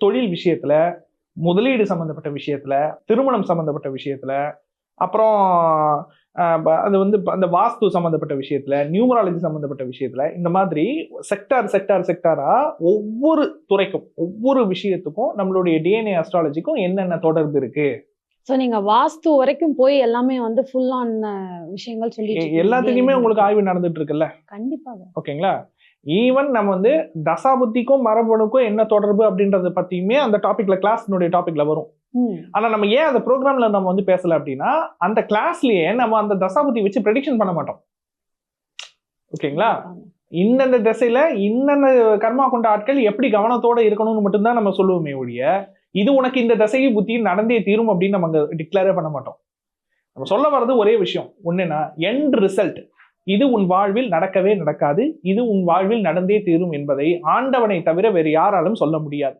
தொழில் விஷயத்துல முதலீடு சம்பந்தப்பட்ட விஷயத்துல திருமணம் சம்பந்தப்பட்ட விஷயத்துல அப்புறம் அது வந்து அந்த வாஸ்து சம்பந்தப்பட்ட விஷயத்துல நியூமராலஜி சம்பந்தப்பட்ட விஷயத்துல இந்த மாதிரி செக்டார் செக்டார் செக்டாரா ஒவ்வொரு துறைக்கும் ஒவ்வொரு விஷயத்துக்கும் நம்மளுடைய டிஎன்ஏ அஸ்ட்ராலஜிக்கும் என்னென்ன தொடர்பு இருக்கு? சோ நீங்க வாஸ்து வரைக்கும் போய் எல்லாமே வந்து ஃபுல் ஆன் விஷயங்கள் இருக்கீங்க. எல்லாத்துலயுமே உங்களுக்கு ஆய்வு நடந்துட்டு இருக்குல்ல? கண்டிப்பாக ஓகேங்களா? ஈவன் நம்ம வந்து தசாபுத்திக்கும் மரபணுக்கும் என்ன தொடர்பு அப்படின்றத பத்தியுமே அந்த டாபிக்ல கிளாஸ்னுடைய டாபிக்ல வரும். ஆனா நம்ம ஏன் அந்த ப்ரோக்ராம்ல நம்ம வந்து பேசல அப்படின்னா அந்த கிளாஸ்லயே நம்ம அந்த தசாபுத்தி வச்சு ப்ரெடிக்ஷன் பண்ண மாட்டோம். ஓகேங்களா? இந்தந்த திசையில இன்னென்ன கர்மா கொண்ட ஆட்கள் எப்படி கவனத்தோட இருக்கணும்னு மட்டும்தான் நம்ம சொல்லுவோமே ஒழிய இது உனக்கு இந்த திசையை புத்தி நடந்தே தீரும் அப்படின்னு நம்ம அங்க டிக்ளேரே பண்ண மாட்டோம். நம்ம சொல்ல வர்றது ஒரே விஷயம் ஒண்ணுன்னா எண்ட் ரிசல்ட் இது உன் வாழ்வில் நடக்கவே நடக்காது. இது உன் வாழ்வில் நடந்தே தீரும் என்பதை ஆண்டவனை தவிர வேறு யாராலும் சொல்ல முடியாது.